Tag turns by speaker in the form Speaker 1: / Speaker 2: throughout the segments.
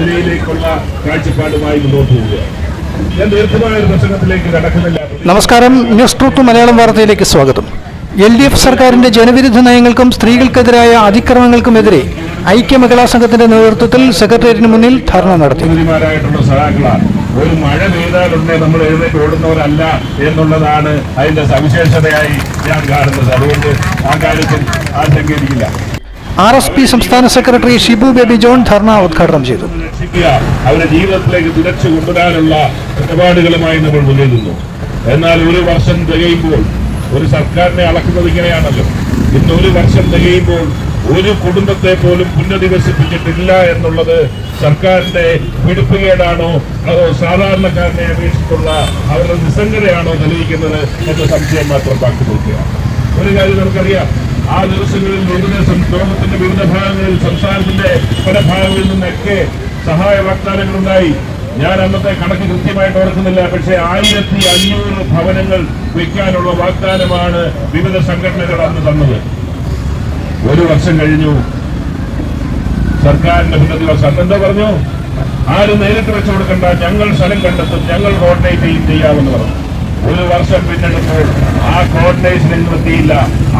Speaker 1: നിലയിലേക്കുള്ള കാഴ്ചപ്പാടുമായി മുന്നോട്ട് പോവുക. ഞാൻ ദീർഘമായ ഒരു പ്രസംഗത്തിലേക്ക് കടക്കുന്നില്ല.
Speaker 2: നമസ്കാരം. ന്യൂസ് ട്രൂത്ത് മലയാളം വാർത്തയിലേക്ക് സ്വാഗതം. എൽ ഡി എഫ് സർക്കാരിന്റെ ജനവിരുദ്ധ നയങ്ങൾക്കും സ്ത്രീകൾക്കെതിരായ അതിക്രമങ്ങൾക്കുമെതിരെ ഐക്യ മഹിളാ സംഘത്തിന്റെ നേതൃത്വത്തിൽ സെക്രട്ടേറിയറ്റിന് മുന്നിൽ ധർണ നടത്തി.
Speaker 1: ഒരു മഴ പെയ്താലുണ്ടേ നമ്മൾ എഴുന്നേറ്റ് ഓടുന്നവരല്ല എന്നുള്ളതാണ് അതിന്റെ സവിശേഷതയായി ഞാൻ കാണുന്നത്. അതുകൊണ്ട് ആ കാര്യത്തിൽ ആശങ്കയില്ല.
Speaker 2: ആർ എസ് പി സംസ്ഥാന സെക്രട്ടറി ഷിബു ബേബി ജോൺ ധർണ ഉദ്ഘാടനം ചെയ്തു.
Speaker 1: അവരുടെ അവരെ ജീവിതത്തിലേക്ക് തിരച്ചു കൊണ്ടുവരാനുള്ള ഇടപാടുകളുമായി നമ്മൾ മുന്നേറുന്നു എന്നാൽ ഒരു വർഷം തികയുമ്പോൾ ഒരു സർക്കാരിനെ അളക്കുന്നത് ഇങ്ങനെയാണല്ലോ. ഇന്ന് ഒരു വർഷം തികയുമ്പോൾ ഒരു കുടുംബത്തെ പോലും പുനരധിവസിപ്പിച്ചിട്ടില്ല എന്നുള്ളത് സർക്കാരിന്റെ പിടിപ്പുകേടാണോ അതോ സാധാരണക്കാരനെ അപേക്ഷിച്ചുള്ള അവരുടെ നിസ്സംഗതയാണോ തെളിയിക്കുന്നത് എന്ന സംശയം മാത്രം ബാക്കി നോക്കുക ഒരു കാര്യം നമുക്കറിയാം. ആ ദിവസങ്ങളിൽ വിവിധ ലോകത്തിന്റെ വിവിധ ഭാഗങ്ങളിൽ സംസ്ഥാനത്തിന്റെ പല ഭാഗങ്ങളിൽ നിന്നൊക്കെ സഹായ വാഗ്ദാനങ്ങളുണ്ടായി. ഞാൻ അന്നത്തെ കണക്ക് കൃത്യമായിട്ട് ഓർക്കുന്നില്ല. പക്ഷേ ആയിരത്തി അഞ്ഞൂറ് ഭവനങ്ങൾ വെക്കാനുള്ള വാഗ്ദാനമാണ് വിവിധ സംഘടനകൾ അന്ന് തന്നത്. ഒരു വർഷം കഴിഞ്ഞു. സർക്കാരിന്റെ പുനരധിവാസം സന്നദ്ധ പറഞ്ഞു? ആരും നേരിട്ട് വെച്ചു കൊടുക്കണ്ട. ഞങ്ങൾ സ്ഥലം കണ്ടെത്തും. ഞങ്ങൾ കോർഡിനേറ്റ് ചെയ്യും ചെയ്യാമെന്ന് പറഞ്ഞു. ഒരു വർഷം പിന്നിടുമ്പോൾ ആ കോർഡിനേഷനിൽ നിർത്തിയില്ല.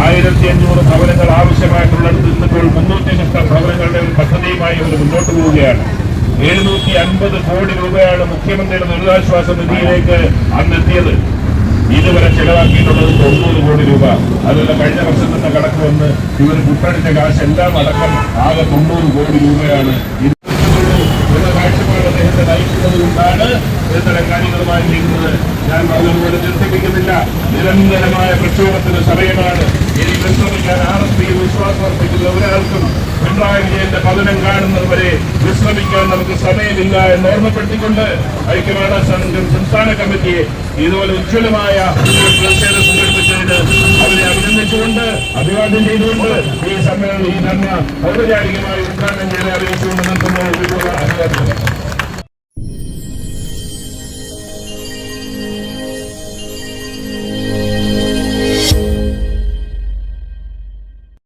Speaker 1: ആയിരത്തി അഞ്ഞൂറ് ഭവനങ്ങൾ ആവശ്യമായിട്ടുള്ളിടത്ത് നിന്നിപ്പോൾ മുന്നൂറ്റി ശക്ത ഭവനങ്ങളുടെ ഒരു പദ്ധതിയുമായി അവർ മുന്നോട്ട് പോവുകയാണ്. എഴുന്നൂറ്റി അൻപത് കോടി രൂപയാണ് മുഖ്യമന്ത്രിയുടെ ദുരിതാശ്വാസ നിധിയിലേക്ക് അന്ന് എത്തിയത് ഇതുവരെ ചെലവാക്കിയിട്ടുള്ളത് തൊണ്ണൂറ് കോടി രൂപ. അതല്ല കഴിഞ്ഞ വർഷം തന്നെ കണക്ക് വന്ന് ഇവർ കുട്ടടിച്ച കാശ് എല്ലാം അടക്കം ആകെ തൊണ്ണൂറ് കോടി രൂപയാണ് ഇത്. കാഴ്ചപ്പാട് അദ്ദേഹത്തെ നയിക്കുന്നത് കൊണ്ടാണ് ഇത്തരം കാര്യങ്ങളുമായി നീങ്ങുന്നത്. ഞാൻ പറഞ്ഞതുപോലെ നിർത്തിപ്പിക്കുന്നില്ല നിരന്തരമായ പ്രക്ഷോഭത്തിന് സമയമാണ്. ഇനി വിശ്രമിക്കാൻ ആർ എസ് പിയിൽ വിശ്വാസം അർപ്പിക്കുന്ന ഒരാൾക്കും പിണറായി വിജയന്റെ പതനം കാണുന്നതുവരെ വിശ്രമിക്കാൻ നമുക്ക് സമയമില്ല എന്ന് ഓർമ്മപ്പെടുത്തിക്കൊണ്ട് ഐക്യമാണ സംഘം സംസ്ഥാന കമ്മിറ്റിയെ ഇതുപോലെ ഉജ്ജ്വലമായ പ്രതിഷേധം സംഘടിപ്പിച്ചതിന് അവരെ അഭിനന്ദിച്ചുകൊണ്ട് അഭിവാദ്യം ചെയ്തുകൊണ്ട് ഈ സമ്മേളനം ഈ ധർമ്മ ഔപചാരികമായി ഉദ്ഘാടനം ചെയ്യാൻ അറിയിച്ചുകൊണ്ട് വിപുല അഭിവാദ്യം.